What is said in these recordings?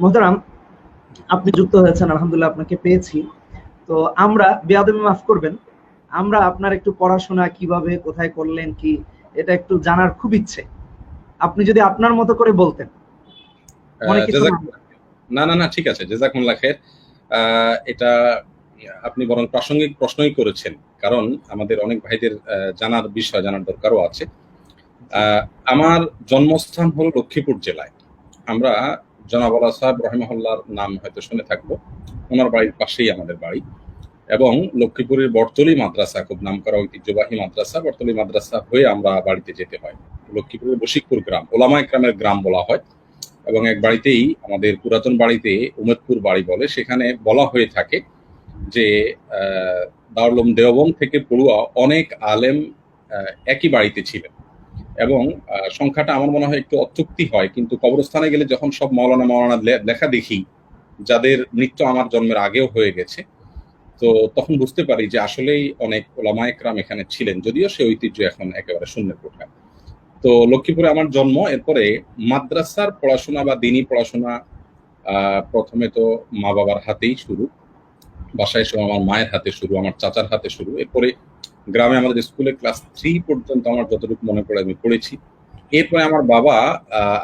মোহতারাম আপনি যুক্ত হয়েছেন আলহামদুলিল্লাহ আপনাকে পেয়েছি। তো আমরা বেয়াদবি মাফ করবেন। আমরা আপনার একটু পড়াশোনা কীভাবে কোথায় করলেন কি এটা একটু জানার খুব ইচ্ছে। আপনি যদি আপনার মতো করে বলতেন। না না না ঠিক আছে জেজাকুমুল্লাহ খের এটা আপনি বরং প্রাসঙ্গিক প্রশ্নই করেছেন কারণ আমাদের অনেক ভাইদের জানার বিষয় জানার দরকারও আছে। আহ, আমার জন্মস্থান হলো লক্ষ্মীপুর জেলায়। আমরা জনাবলা সাহেব রহিমহল্লার নাম হয়তো শুনে থাকব। ওনার বাড়ির পাশেই আমাদের বাড়ি। এবং লক্ষ্মীপুরের বর্তলি মাদ্রাসা, খুব নামকরা ঐতিহ্যবাহী মাদ্রাসা বর্তলি মাদ্রাসা হয়ে আমরা বাড়িতে যেতে হয়। লক্ষ্মীপুরের বশিকপুর গ্রাম, ওলামায় গ্রামের গ্রাম বলা হয়। এবং এক বাড়িতেই আমাদের পুরাতন বাড়িতে উমেদপুর বাড়ি বলে, সেখানে বলা হয়ে থাকে যে দারুলুম দেওবন্দ থেকে পড়ুয়া অনেক আলেম একই বাড়িতে ছিলেন। এবং সংখ্যাটা আমার মনে হয় একটু অত্যুক্তি হয়, কিন্তু কবরস্থানে গেলে যখন সব মৌলানা মৌলানা লেখা দেখি, যাদের মৃত্যু আমার জন্মের আগেও হয়ে গেছে, তো তখন বুঝতে পারি যে আসলেই অনেক ওলামায়করাম এখানে ছিলেন, যদিও সে ঐতিহ্য এখন একেবারে শূন্যের কোঠায়। তো লক্ষ্মীপুরে আমার জন্ম, এরপরে মাদ্রাসার পড়াশোনা বা দিনই পড়াশোনা প্রথমে তো মা বাবার হাতেই শুরু, বাসায় এসে আমার মায়ের হাতে শুরু, আমার চাচার হাতে শুরু, এরপরে গ্রামে আমাদের স্কুলে ক্লাস থ্রি পর্যন্ত আমার যতটুকু মনে পড়ে আমি পড়েছি। এরপরে আমার বাবা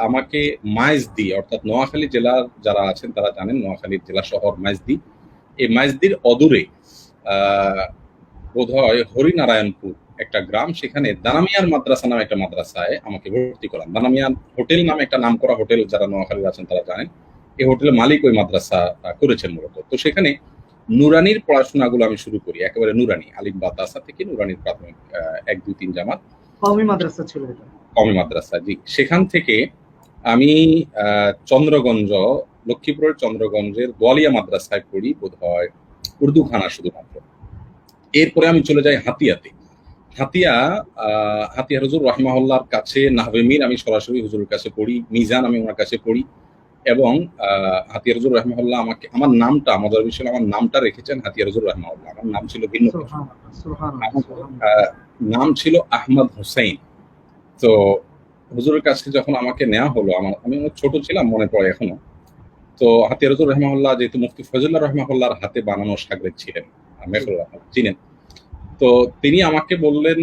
আমাকে মাইজদি, অর্থাৎ নোয়াখালী জেলার যারা আছেন তারা জানেন, নোয়াখালী জেলা শহর মাইজদি। এই মাইজদির অদূরে বোধ হয় হরিনারায়ণপুর একটা গ্রাম, সেখানে দানামিয়ার মাদ্রাসা নামে একটা মাদ্রাসায় আমাকে ভর্তি করান। দানামিয়ার হোটেল নামে একটা নাম করা হোটেল যারা নোয়াখালীর আছেন তারা জানেন। এই হোটেলের মালিক ওই মাদ্রাসা করেছেন মূলত। তো সেখানে নুরানির পড়াশোনাগুলো আমি শুরু করি একেবারে নুরানি আলিম বাতাসা থেকে নুরানির প্রাথমিক এক দুই তিন জামাত। কওমি মাদ্রাসা ছিল এটা। কমি মাদ্রাসা জি। সেখান থেকে আমি চন্দ্রগঞ্জ লক্ষ্মীপুরের চন্দ্রগঞ্জের গোয়ালিয়া মাদ্রাসায় পড়ি বোধ হয় উর্দু খানা শুধুমাত্র। এরপরে আমি চলে যাই হাতিয়াতে। হাতিয়া আহ, হাতিয়া হুজুর রহমাহুল্লার কাছে নাহবে মির আমি সরাসরি হুজুরের কাছে পড়ি মিজান আমি ওনার কাছে পড়ি। এবং আহ, হাতিয়া হুজুর রহমাহুল্লাহ আমাকে আমার নামটা আমাদের বিষয় আমার নামটা রেখেছেন হাতিয়া হুজুর রহমাহুল্লাহ। আমার নাম ছিল ভিন্ন নাম ছিল আহমদ হোসেন তো হুজুরের কাছে যখন আমাকে নেওয়া হলো আমার আমি অনেক ছোট ছিলাম মনে পড়ে এখনও। তো হাতিয়ার হুজুর রহমাহুল্লাহ যেহেতু মুফতি ফজলুল্লাহ রহমাহুল্লাহর হাতে বানানো সাগরেদ ছিলেন চিনেন। তো তিনি আমাকে বললেন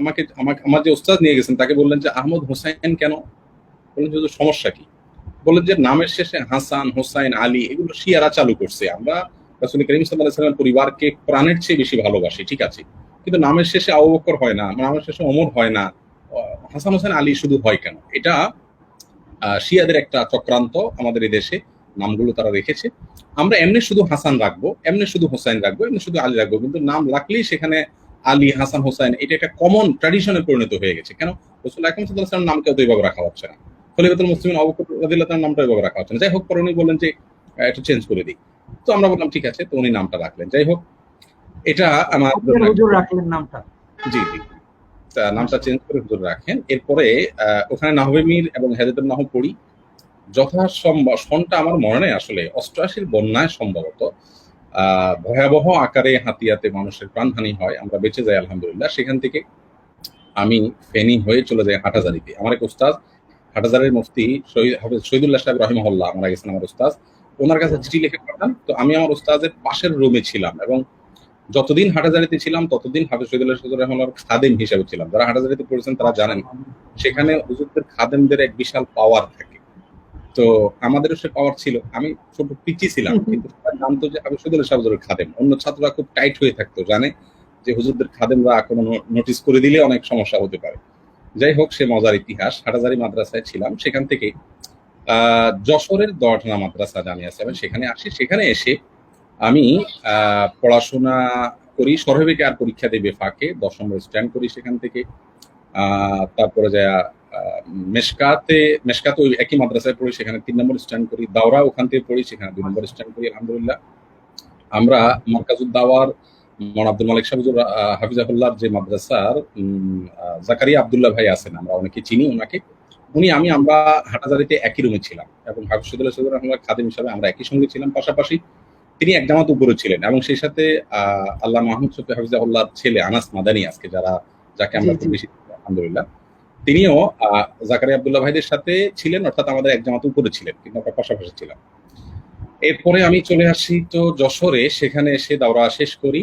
আমাকে আমাকে আমার যে ওস্তাদ নিয়ে গেছেন তাকে বললেন যে আহমদ হোসেন কেন? বললেন যে সমস্যা কি? বললেন যে নামের শেষে হাসান, হোসাইন, আলী, এগুলো শিয়ারা চালু করছে। আমরা রাসূল করিম আলাইহি পরিবারকে প্রাণের চেয়ে বেশি ভালোবাসি, ঠিক আছে? কিন্তু নামের শেষে আবু হয় না, নামের শেষে ওমর হয় না। হাসান হোসেন আলী শুধু হয় কেন? এটা শিয়াদের একটা চক্রান্ত আমাদের এই দেশে, নামগুলো তারা রেখেছে। আমরা এমনি শুধু হাসান রাখব, এমনি শুধু হোসাইন রাখব, এমনি শুধু আলী রাখব, কিন্তু নাম রাখলেই সেখানে আলী, হাসান, হোসাইন, এটা একটা কমন ট্র্যাডিশনে পরিণত হয়ে গেছে। কেন? রসুল আকরম সাল্লাল্লাহু আলাইহি সাল্লামের নামকে তো এইভাবে রাখা হচ্ছে না। খলিফাতুল মুসলিমিন আবু বকর রাদিয়াল্লাহু নামটা এইভাবে রাখা হচ্ছে না। যাই হোক পরে উনি বললেন যে একটু চেঞ্জ করে দিই। তো আমরা বললাম ঠিক আছে। তো উনি নামটা রাখলেন। যাই হোক এটা আমার হুজুর রাখলেন নামটা। জি জি। নামটা চেঞ্জ করে হুজুর রাখেন। এরপরে ওখানে নাহবে মির এবং হেদায়তুল নাহ পড়ি। যথাসম্ভব সনটা আমার মনে নেই আসলে অষ্টআশির বন্যায় সম্ভবত আহ, ভয়াবহ আকারে হাতিয়াতে মানুষের প্রাণহানি হয় আমরা বেঁচে যাই আলহামদুলিল্লাহ। সেখান থেকে আমি ফেনী হয়ে চলে যাই হাটাজারিতে আমার এক উস্তাদ হাটাজারির মুফতি শহীদ শহীদুল্লাহ সাহেব রহিমহল্লা মারা গেছেন আমার উস্তাদ। ওনার কাছে চিঠি লিখে পাঠান। তো আমি আমার উস্তাদের পাশের রুমে ছিলাম এবং যতদিন হাটাজারিতে ছিলাম ততদিন হাফেজ শহীদুল্লাহ সাহেব রহমাল্লার খাদেম হিসেবে ছিলাম। যারা হাটাজারিতে পড়েছেন তারা জানেন সেখানে হুজুরদের খাদেমদের এক বিশাল পাওয়ার থাকে। তো আমাদেরও সে পাওয়ার ছিল। আমি ছোট পিচি ছিলাম কিন্তু জানতো যে হাফেজ শহীদুল্লাহ সাহেব হুজুরের খাদেম। অন্য ছাত্ররা খুব টাইট হয়ে থাকতো জানে যে হুজুরদের খাদেমরা কোনো নোটিস করে দিলে অনেক সমস্যা হতে পারে। যাই হোক, সে মজার ইতিহাস। হাটাজারি মাদ্রাসায় ছিলাম। সেখান থেকে যশোরের দর্টনা মাদ্রাসা জানিয়ে আছে। এবং সেখানে আসি। সেখানে এসে আমি পড়াশোনা করি। সরহবিকে আর পরীক্ষা দেবে ফাঁকে। দশ নম্বর স্ট্যান্ড করি সেখান থেকে। তারপরে যা মেশকাতে মেশকাতে ওই একই মাদ্রাসায় পড়ি। সেখানে তিন নম্বর স্ট্যান্ড করি। দাওরা ওখান থেকে পড়ি। সেখানে দুই নম্বর স্ট্যান্ড করি, আলহামদুলিল্লাহ। আমরা মরকাজুদ দাওয়ার মন আব্দুল মালিক সাহেব হাফিজাহুল্লাহর যে মাদ্রাসার জাকারিয়া আব্দুল্লাহ ভাই আছেন আমরা অনেকে চিনি ওনাকে উনি আমি আমরা হাটাজারিতে একই রুমে ছিলাম এবং হাফিজুল্লাহ সদুর রহমান খাদিম হিসাবে আমরা একই সঙ্গে ছিলাম। পাশাপাশি তিনি এক জামাত উপরে ছিলেন এবং সেই সাথে আহ, আল্লাহ মাহমুদ শফি হাফিজাহুল্লাহর ছেলে আনাস মাদানি আজকে যারা যাকে আমরা বেশি আলহামদুলিল্লাহ। তিনিও আহ, জাকারিয়া আব্দুল্লাহ ভাইদের সাথে ছিলেন অর্থাৎ আমাদের এক জামাত উপরে ছিলেন কিন্তু আমরা পাশাপাশি ছিলাম। এরপরে আমি চলে আসি তো যশোরে সেখানে এসে দাওরা শেষ করি।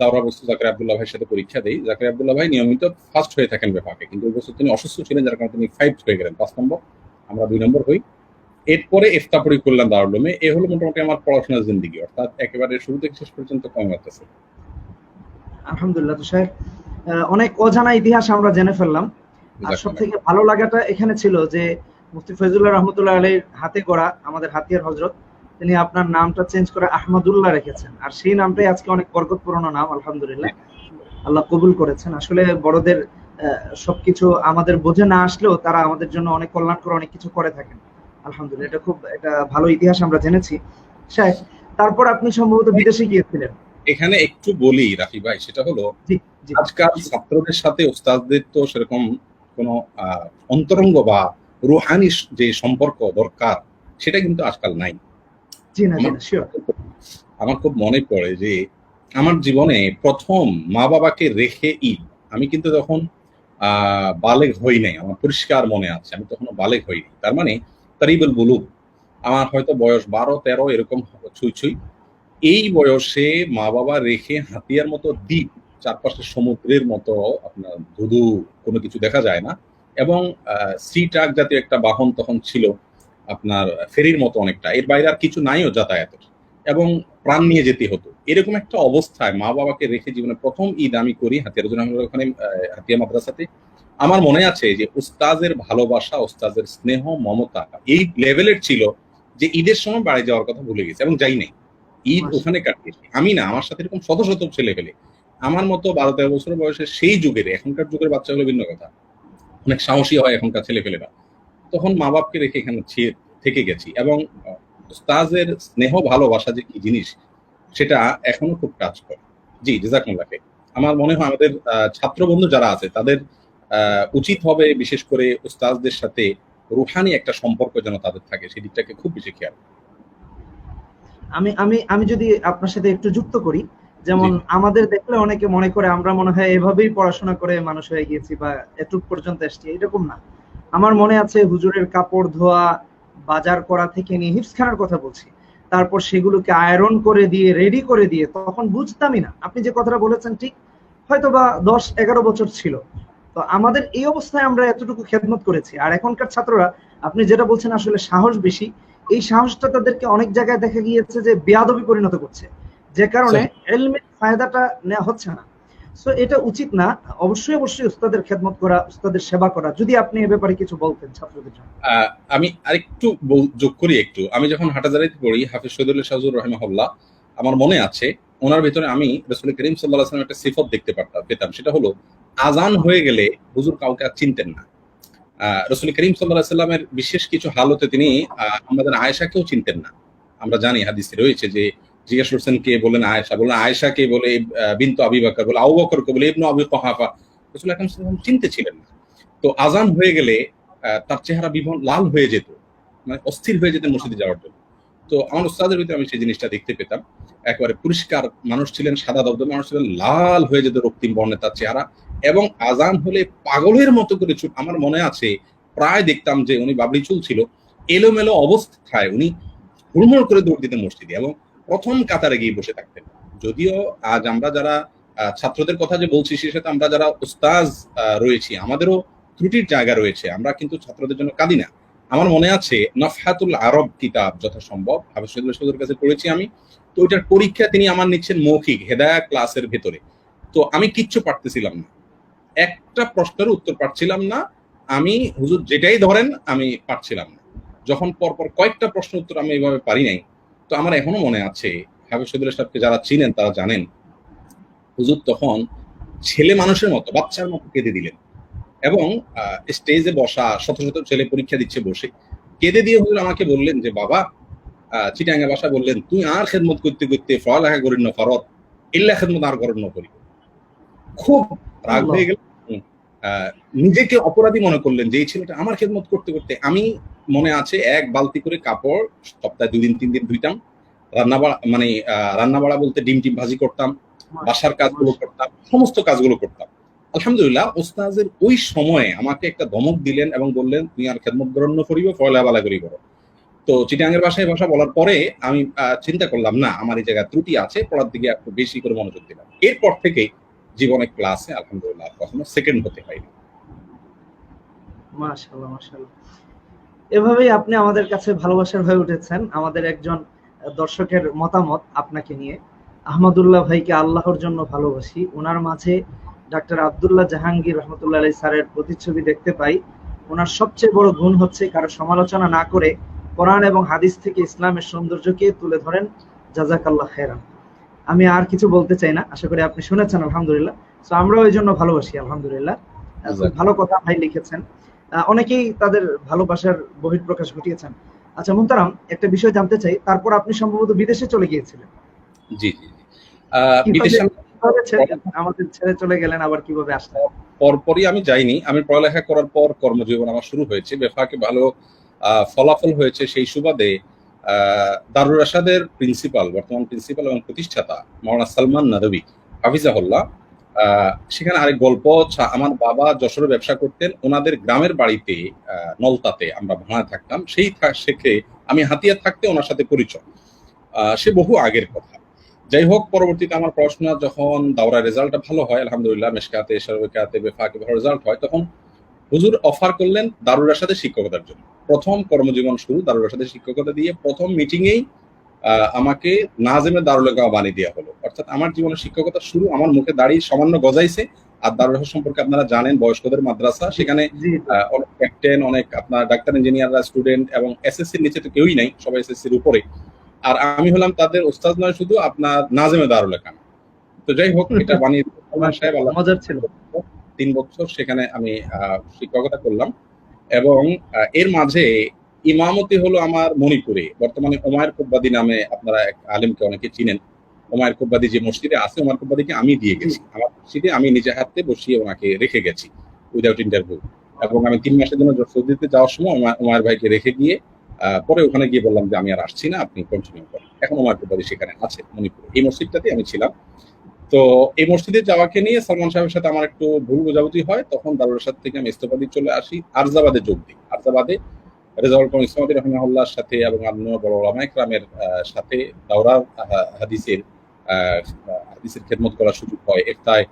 দাওরা বস্তু জাকারিয়া আব্দুল্লাহ ভাইয়ের সাথে পরীক্ষা দেই। জাকারিয়া আব্দুল্লাহ ভাই নিয়মিত ফার্স্ট হয়ে থাকেন বিভাগে কিন্তু ওই বছর তিনি অসুস্থ ছিলেন যার কারণে তিনি ফাইভ হয়ে গেলেন। পাঁচ নম্বর আমরা দুই নম্বর হই। এরপরে ইফতাপড়ি করলাম দারুলুমে এ হলো মোটামুটি আমার পড়াশোনার জিন্দিগি অর্থাৎ একেবারে শুরু থেকে শেষ পর্যন্ত কম আলহামদুলিল্লাহ তো সাহেব আহ, অনেক অজানা ইতিহাস আমরা জেনে ফেললাম। আর সব থেকে ভালো লাগাটা এখানে ছিল যে মুফতি ফৈজুল্লাহ রহমতুল্লাহ আলীর হাতে গড়া আমাদের হাতিয়ার হজরত তিনি আপনার নামটা চেঞ্জ করে আহমদুল্লাহ রেখেছেন। আর সেই নামটাই আজকে অনেক বরকতপূর্ণ নাম আলহামদুলিল্লাহ। আল্লাহ কবুল করেছেন। আসলে বড়দের সবকিছু আমাদের বোঝে না আসলেও তারা আমাদের জন্য অনেক কল্যাণ করে অনেক কিছু করে থাকেন। আলহামদুলিল্লাহ এটা খুব এটা ভালো ইতিহাস আমরা জেনেছি। সাহেব তারপর আপনি সম্ভবত বিদেশে গিয়েছিলেন। এখানে একটু বলি রাফি ভাই সেটা হলো আজকাল ছাত্রদের সাথে ওস্তাদদের তো সেরকম কোনো অন্তরঙ্গ বা রুহানি যে সম্পর্ক দরকার সেটা কিন্তু আজকাল নাই। জি না জি না শিওর আমার খুব মনে পড়ে যে আমার জীবনে প্রথম মা বাবাকে রেখে ঈদ আমি কিন্তু তখন আহ বালেগ হই নাই আমার পরিষ্কার মনে আছে আমি তখনও বালেগ হইনি তার মানে তারিবুল বুলুক আমার হয়তো বয়স বারো তেরো এরকম ছুঁই ছুঁই। এই বয়সে মা বাবা রেখে হাতিয়ার মতো দ্বীপ চারপাশে সমুদ্রের মতো আপনার ধুধু কোনো কিছু দেখা যায় না। এবং সি ট্রাক জাতীয় একটা বাহন তখন ছিল আপনার ফেরির মতো অনেকটা। এর বাইরে আর কিছু নাইও যাতায়াতের। এবং প্রাণ নিয়ে যেতে হতো। এরকম একটা অবস্থায় মা বাবাকে রেখে জীবনে প্রথম ঈদ আমি করি হাতিয়ার ওখানে হাতিয়া মাদ্রাসাতে। আমার মনে আছে যে উস্তাজের ভালোবাসা উস্তাজের স্নেহ মমতা এই লেভেলের ছিল যে ঈদের সময় বাড়ি যাওয়ার কথা ভুলে গেছে। এবং যাই নাই। ঈদ ওখানে কাটিয়েছি। আমি না আমার সাথে এরকম শত শত ছেলে পেলে আমার মতো বারো তেরো বছর বয়সে সেই যুগের এখনকার যুগের বাচ্চাগুলো ভিন্ন কথা। অনেক সাহসী হয় এখনকার ছেলে পেলেরা তখন মা বাপকে রেখে এখানে থেকে গেছি এবং উস্তাজের স্নেহ ভালোবাসা যে কি জিনিস সেটা এখনও খুব কাজ করে। জি জেজাকুল্লাহ আমার মনে হয় আমাদের ছাত্র বন্ধু যারা আছে তাদের উচিত হবে বিশেষ করে উস্তাজদের সাথে রুহানি একটা সম্পর্ক যেন তাদের থাকে সেই দিকটাকে খুব বেশি খেয়াল আমি আমি আমি যদি আপনার সাথে একটু যুক্ত করি যেমন আমাদের দেখলে অনেকে মনে করে আমরা মনে হয় এভাবেই পড়াশোনা করে মানুষ হয়ে গিয়েছি বা এটুক পর্যন্ত এসছি এরকম না। আমার মনে আছে হুজুরের কাপড় ধোয়া বাজার করা থেকে নিয়ে হিপসখানার কথা বলছি। তারপর সেগুলোকে আয়রন করে দিয়ে রেডি করে দিয়ে তখন বুঝতামই না। আপনি যে কথাটা বলেছেন ঠিক হয়তো বা দশ এগারো বছর ছিল। তো আমাদের এই অবস্থায় আমরা এতটুকু খেদমত করেছি। আর এখনকার ছাত্ররা আপনি যেটা বলছেন আসলে সাহস বেশি। এই সাহসটা তাদেরকে অনেক জায়গায় দেখা গিয়েছে যে বেয়াদবি পরিণত করছে। যে কারণে এলমের ফায়দাটা নেওয়া হচ্ছে না। সো এটা উচিত না। অবশ্যই অবশ্যই উস্তাদের খেদমত করা, উস্তাদের সেবা করা, যদি আপনি এ ব্যাপারে কিছু বলতেন ছাত্রদের জন্য। আমি আরেকটু যোগ করি একটু। আমি যখন হাটাজারিতে পড়ি, হাফিজ শহীদুল্লাহ শাহজুর রহমাহুল্লাহ, আমার মনে আছে, ওনার ভিতরে আমি রসুল করিম সাল্লাহ আসলাম একটা সিফত দেখতে পারতাম, পেতাম। সেটা হলো আজান হয়ে গেলে হুজুর কাউকে আর চিনতেন না। রসুল করিম সাল্লাহ সাল্লামের বিশেষ কিছু হালতে তিনি আমাদের আয়েশাকেও চিনতেন না। আমরা জানি, হাদিসে রয়েছে যে জিজ্ঞাসা করছেন কে বলেন আয়েশা? বলেন আয়েশা কে বলে বিন্তু আবি বাকর। বলে আবু বকর কে বলে ইবনু আবি কহাফা। রসুল আকরাম ওয়াসাল্লাম চিনতে ছিলেন না। তো আজান হয়ে গেলে তার চেহারা বিভন লাল হয়ে যেত। মানে অস্থির হয়ে যেতেন মসজিদে যাওয়ার জন্য। তো আমার উস্তাদের ভিতরে আমি সেই জিনিসটা দেখতে পেতাম। একেবারে পরিষ্কার মানুষ ছিলেন, সাদা দবদবে মানুষ ছিলেন, লাল হয়ে যেত রক্তিম বর্ণের তার চেহারা। এবং আজান হলে পাগলের মতো করে ছুট আমার মনে আছে, প্রায় দেখতাম যে উনি বাবলি চুল ছিল, এলোমেলো অবস্থায় উনি হুড়মুড় করে দৌড় দিতেন মসজিদে। এবং প্রথম কাতারে গিয়ে বসে থাকতেন। যদিও আজ আমরা যারা ছাত্রদের কথা যে বলছি, সে সাথে আমরা যারা উস্তাজ রয়েছি, আমাদেরও ত্রুটির জায়গা রয়েছে, আমরা কিন্তু ছাত্রদের জন্য কাঁদি না। আমার মনে আছে, নফহাতুল আরব কিতাব যথাসম্ভব, হাফিজ শহীদুল্লাহ কাছে পড়েছি আমি। তো ওইটার পরীক্ষা তিনি আমার নিচ্ছেন মৌখিক, হেদায়া ক্লাসের ভেতরে। তো আমি কিচ্ছু পারতেছিলাম না। একটা প্রশ্নের উত্তর পারছিলাম না, আমি, হুজুর যেটাই ধরেন, আমি পারছিলাম না। যখন পরপর কয়েকটা প্রশ্ন উত্তর আমি এইভাবে পারি নাই তো আমার এখনও মনে আছে হাফিজ শহীদুল্লাহ সাহেবকে যারা চিনেন তারা জানেন হুজুর তখন ছেলে মানুষের মতো বাচ্চার মতো কেঁদে দিলেন। এবং স্টেজে বসা শত শত ছেলে পরীক্ষা দিচ্ছে বসে। কেঁদে দিয়ে হুজুর আমাকে বললেন যে বাবা আহ, চিটাঙ্গা ভাষা বললেন তুই আর খেদমত করতে করতে পড়ালেখা করিস না ফরত ইল্লা খেদমত আর করেন না করি। খুব রাগ হয়ে গেল। নিজেকে অপরাধী মনে করলেন যে এই ছেলেটা আমার খেদমত করতে করতে আমি মনে আছে এক বালতি করে কাপড়, সপ্তাহে দুই দিন তিন দিন ধুইতাম, রান্না মানে রান্না বাড়া বলতে ডিম টিম ভাজি করতাম, বাসার কাজগুলো করতাম, সমস্ত কাজগুলো করতাম। আলহামদুলিল্লাহ ওস্তাজের ওই সময়ে আমাকে একটা ধমক দিলেন এবং বললেন তুমি আর খেদমত গ্রহণ করিব ফয়লা বালা করি করো। তো চিটাঙ্গের ভাষায় ভাষা বলার পরে আমি চিন্তা করলাম, না, আমার এই জায়গায় ত্রুটি আছে, পড়ার দিকে একটু বেশি করে মনোযোগ দিলাম। এরপর থেকে জীবনে ক্লাসে আলহামদুলিল্লাহ কখনো সেকেন্ড হতে হয়নি মাশাআল্লাহ মাশাআল্লাহ। এভাবেই আপনি আমাদের কাছে ভালোবাসার হয়ে উঠেছেন। আমাদের একজন দর্শকের মতামত আপনাকে নিয়ে। আহমদুল্লাহ ভাইকে আল্লাহর জন্য ভালোবাসি। ওনার মাঝে ডাক্তার আব্দুল্লাহ জাহাঙ্গীর রহমতুল্লাহ আলাই স্যারের প্রতিচ্ছবি দেখতে পাই। ওনার সবচেয়ে বড় গুণ হচ্ছে কারও সমালোচনা না করে কোরআন এবং হাদিস থেকে ইসলামের সৌন্দর্যকে তুলে ধরেন। জাজাকাল্লাহ খেরান আমি আর কিছু বলতে চাই না আশা করি আপনি শুনেছেন আলহামদুলিল্লাহ। তো আমরাও এই জন্য ভালোবাসি আলহামদুলিল্লাহ। ভালো কথা ভাই লিখেছেন। অনেকেই তাদের ভালোবাসার বহিঃপ্রকাশ ঘটিয়েছেন। আচ্ছা মুন্তারাম একটা বিষয় জানতে চাই তারপর আপনি সম্ভবত বিদেশে চলে গিয়েছিলেন। জি জি আমাদের ছেড়ে চলে গেলেন আবার কীভাবে আসলেন? পরপরই আমি যাইনি। আমি পড়ালেখা করার পর কর্মজীবন আমার শুরু হয়েছে। বেফাকে ভালো ফলাফল হয়েছে সেই সুবাদে দারুর রাশাদের প্রিন্সিপাল বর্তমান প্রিন্সিপাল এবং প্রতিষ্ঠাতা মাওলানা সালমান নাদবী, হাফিজাহুল্লাহ। সেখানে আরেক গল্প আমার বাবা যশোরে ব্যবসা করতেন, ওনাদের গ্রামের বাড়িতে নলতাতে আমরা ভাড়ায় থাকতাম। সেই শেখে আমি হাতিয়া থাকতে ওনার সাথে পরিচয়। সে বহু আগের কথা। যাই হোক, পরবর্তীতে আমার পড়াশোনা যখন দাওরা রেজাল্টটা ভালো হয়, আলহামদুলিল্লাহ, মেশকাতে সরবেকাতে বেফাকে ভালো রেজাল্ট হয়, তখন হুজুর অফার করলেন দারুর সাথে শিক্ষকতার জন্য। প্রথম কর্মজীবন শুরু দারুর সাথে শিক্ষকতা দিয়ে প্রথম মিটিংয়েই আমাকে নাজেমে দারুলেখা বানিয়ে দেওয়া হলো। অর্থাৎ আমার জীবনের শিক্ষকতা শুরু আমার মুখে দাঁড়িয়ে সামান্য গজাইছে। আর দারুল সম্পর্কে আপনারা জানেন বয়স্কদের মাদ্রাসা সেখানে অনেক ক্যাপ্টেন অনেক আপনার ডাক্তার ইঞ্জিনিয়াররা স্টুডেন্ট এবং এসএসসির নিচে তো কেউই নাই সবাই এসএসসির উপরে। আর আমি হলাম তাদের ওস্তাদ নয় শুধু আপনার নাজেমে দারুল একাম তো যাই হোক এটা বানিয়ে সাহেব আল্লাহ মজার ছিল। তিন বছর সেখানে আমি শিক্ষকতা করলাম এবং এর মাঝে ইমামতি হলো আমার মণিপুরে। বর্তমানে ওমায়ের কুব্বাদি নামে আপনারা এক আলিমকে অনেকে চিনেন। ওমায়ের কুব্বাদি যে মসজিদে আছে ওমায়ের কুব্বাদিকে আমি দিয়ে গেছি। আমার মসজিদে আমি নিজে হাতে বসিয়ে ওনাকে রেখে গেছি উইদাউট ইন্টারভিউ এবং আমি তিন মাসের জন্য সৌদিতে যাওয়ার সময় ওমা- ওমায়ের ভাইকে রেখে গিয়ে পরে ওখানে গিয়ে বললাম যে আমি আর আসছি না আপনি কন্টিনিউ করেন। এখন ওমায়ের কুব্বাদি সেখানে আছে মণিপুরে। এই মসজিদটাতে আমি ছিলাম। তো এই মসজিদে যাওয়াকে নিয়ে সালমান সাহেবের সাথে আমার একটু ভুল বোঝাবুঝি হয়, তখন দারুল সাথে থেকে আমি ইস্তফা দিয়ে চলে আসি, আরজাবাদে যোগ দিই। আরজাবাদে রেজাউল সাথে এবং সাথে দাওরা হাদিসের হাদিসের খেদমত করার সুযোগ হয়। এফতায়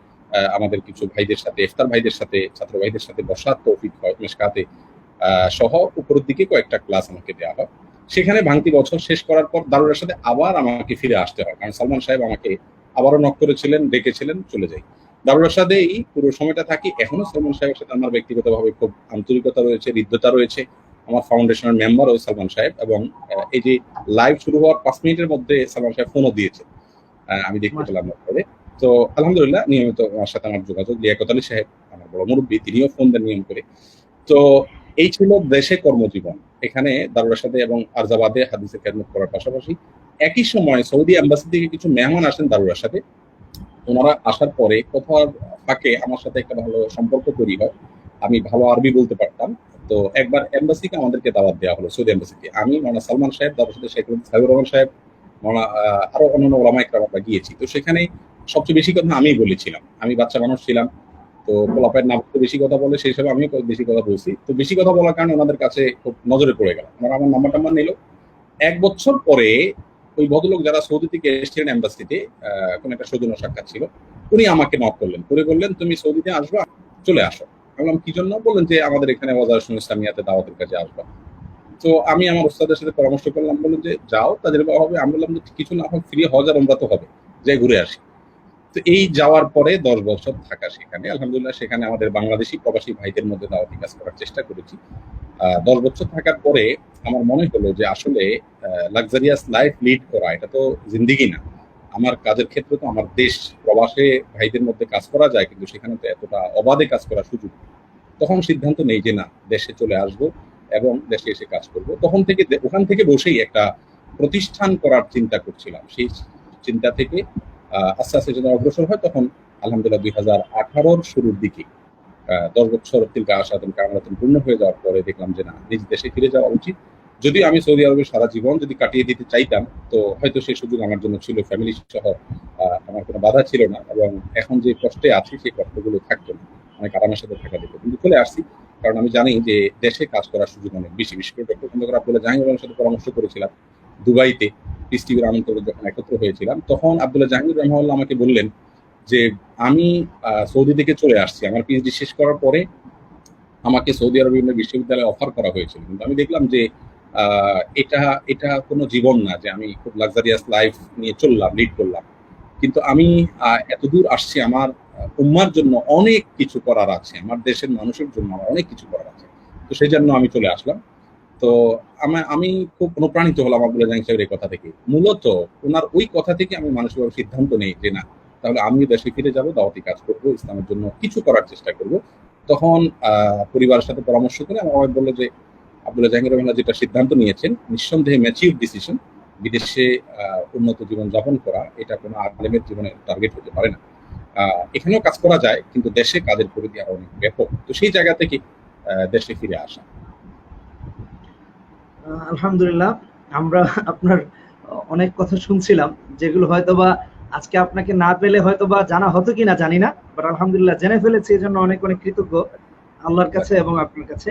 আমাদের কিছু ভাইদের সাথে, ইফতার ভাইদের সাথে, ছাত্র ভাইদের সাথে বসার তৌফিক হয়, মেশকাতে সহ উপরের দিকে কয়েকটা ক্লাস আমাকে দেওয়া হয়। সেখানে ভাঙতি বছর শেষ করার পর দারুলের সাথে আবার আমাকে ফিরে আসতে হয়, কারণ সালমান সাহেব আমাকে আবারও নক করেছিলেন, ডেকেছিলেন, চলে যাই। দারুল সাথেই পুরো সময়টা থাকি। এখনও সালমান সাহেবের সাথে আমার ব্যক্তিগতভাবে খুব আন্তরিকতা রয়েছে, হৃদ্যতা রয়েছে। আমার ফাউন্ডেশনের মেম্বার ওই সালমান সাহেব এবং এই যে লাইভ শুরু হওয়ার পাঁচ মিনিটের মধ্যে সালমান সাহেব ফোনও দিয়েছে। আমি দেখতে পেলাম তো আলহামদুলিল্লাহ, নিয়মিত আমার সাথে আমার যোগাযোগ। লিয়াকত আলী সাহেব, আমার বড় মুরব্বী, তিনিও ফোন দেন নিয়ম করে। তো এই ছিল দেশে কর্মজীবন। এখানে দারুলের সাথে এবং আরজাবাদে হাদিসে খেদমত করার পাশাপাশি একই সময় সৌদি অ্যাম্বাসি থেকে কিছু মেহমান আসেন দারুলের সাথে। ওনারা আসার পরে কোথাও ফাঁকে আমার সাথে একটা ভালো সম্পর্ক তৈরি হয়। আমি ভালো আরবি বলতে পারতাম। তো একবার এম্বাসিকে আমাদেরকে দাওয়াত দেওয়া হলো, সৌদি এম্বাসিকে আমি মানা সালমান সাহেব, তার সাথে শেখ সাহেবুর রহমান সাহেব মানা আরও অন্যান্য ওলামাইক আমরা গিয়েছি। তো সেখানে সবচেয়ে বেশি কথা আমি বলেছিলাম। আমি বাচ্চা মানুষ ছিলাম। তো পোলাপের নাম তো বেশি কথা বলে, সেই হিসাবে আমিও বেশি কথা বলছি। তো বেশি কথা বলার কারণে ওনাদের কাছে খুব নজরে পড়ে গেল। ওনারা আমার নাম্বার টাম্বার নিল। এক বছর পরে ওই ভদ্রলোক যারা সৌদি থেকে এসেছিলেন এম্বাসিতে কোন একটা সৌজন্য সাক্ষাৎ ছিল, উনি আমাকে নক করলেন। করে বললেন, তুমি সৌদিতে আসবা? চলে আসো। বললাম, কি জন্য? বললেন যে, আমাদের এখানে ওয়াজার ইসলামিয়াতে দাওয়াতের কাছে আসবা। তো আমি আমার ওস্তাদের সাথে পরামর্শ করলাম, বললেন যে, যাও, তাদের হবে। আমি বললাম কিছু না হোক ফ্রি হজার আমরা তো হবে। যাই ঘুরে আসি। তো এই যাওয়ার পরে দশ বছর থাকা সেখানে, আলহামদুলিল্লাহ, সেখানে আমাদের বাংলাদেশি প্রবাসী ভাইদের মধ্যে দাওয়াতি কাজ করার চেষ্টা করেছি। দশ বছর থাকার পরে আমার মনে হলো যে আসলে লাক্সারিয়াস লাইফ লিড করা, এটা তো জিন্দিগি না। আমার কাজের ক্ষেত্রে তো আমার দেশ প্রবাসে ভাইদের মধ্যে কাজ করা যায়, কিন্তু সেখানে তো এতটা অবাধে কাজ করার সুযোগ তখন সিদ্ধান্ত নেই যে না, দেশে চলে আসব এবং দেশে এসে কাজ করব। তখন থেকে ওখান থেকে বসেই একটা প্রতিষ্ঠান করার চিন্তা করছিলাম। সেই চিন্তা থেকে আস্তে আস্তে যখন অগ্রসর হয়, তখন আলহামদুলিল্লাহ দুই হাজার আঠারোর শুরুর দিকে দশ বছর তিলকা আসাদন কামরাতন পূর্ণ হয়ে যাওয়ার পরে দেখলাম যে না, নিজ দেশে ফিরে যাওয়া উচিত। যদি আমি সৌদি আরবে সারা জীবন যদি কাটিয়ে দিতে চাইতাম, তো হয়তো সেই সুযোগ আমার জন্য ছিল। ফ্যামিলি সহ আমার কোনো বাধা ছিল না এবং এখন যে কষ্টে আছি, সেই কষ্টগুলো থাকতো না। অনেক আরামের সাথে থাকা যেত। কিন্তু চলে আসছি, কারণ আমি জানি যে দেশে কাজ করার সুযোগ অনেক বেশি। বিশেষ করে ডক্টর খন্দকার আব্দুল্লাহ জাহাঙ্গীরের সাথে পরামর্শ করেছিলাম দুবাইতে পিস টিভির আমন্ত্রণে যখন একত্র হয়েছিলাম, তখন আব্দুল্লাহ জাহাঙ্গীর রহমাল্লাহ আমাকে বললেন যে আমি সৌদি থেকে চলে আসছি। আমার পিএইচডি শেষ করার পরে আমাকে সৌদি আরব বিভিন্ন বিশ্ববিদ্যালয়ে অফার করা হয়েছিল। কিন্তু আমি দেখলাম যে এটা এটা কোনো জীবন না যে আমি খুব লাক্সারিয়াস লাইফ নিয়ে চললাম লিড করলাম। কিন্তু আমি এতদূর আসছি, আমার উম্মার জন্য অনেক কিছু করার আছে। আমার দেশের মানুষের জন্য আমার অনেক কিছু করার আছে। তো সেই জন্য আমি চলে আসলাম। তো আমা- আমি খুব অনুপ্রাণিত হলাম আব্দুল্লাহ জাহাঙ্গীর সাহেবের এই কথা থেকে। মূলত ওনার ওই কথা থেকে আমি মানসিকভাবে সিদ্ধান্ত নেই যে না তাহলে আমিও দেশে ফিরে যাব, দাওয়াতি কাজ করব, ইসলামের জন্য কিছু করার চেষ্টা করব। তখন পরিবারের সাথে পরামর্শ করে আমার বলল যে, আব্দুল্লাহ জাহাঙ্গীর রহমান যেটা সিদ্ধান্ত নিয়েছেন, নিঃসন্দেহে ম্যাচিউর ডিসিশন বিদেশে উন্নত জীবন যাপন করা, এটা কোনো আলেমের জীবনের টার্গেট হতে পারে না। এখানেও কাজ করা যায়, কিন্তু দেশে কাজের পরিধি আরও অনেক ব্যাপক। তো সেই জায়গা থেকে দেশে ফিরে আসা। আলহামদুলিল্লাহ, আমরা আপনার অনেক কথা শুনছিলাম, যেগুলো হয়তোবা আজকে আপনাকে না পেলে হয়তো বা জানা হতো কিনা জানি না বাট আলহামদুলিল্লাহ জেনে ফেলেছি এই জন্য অনেক অনেক কৃতজ্ঞ আল্লাহর কাছে এবং আপনার কাছে।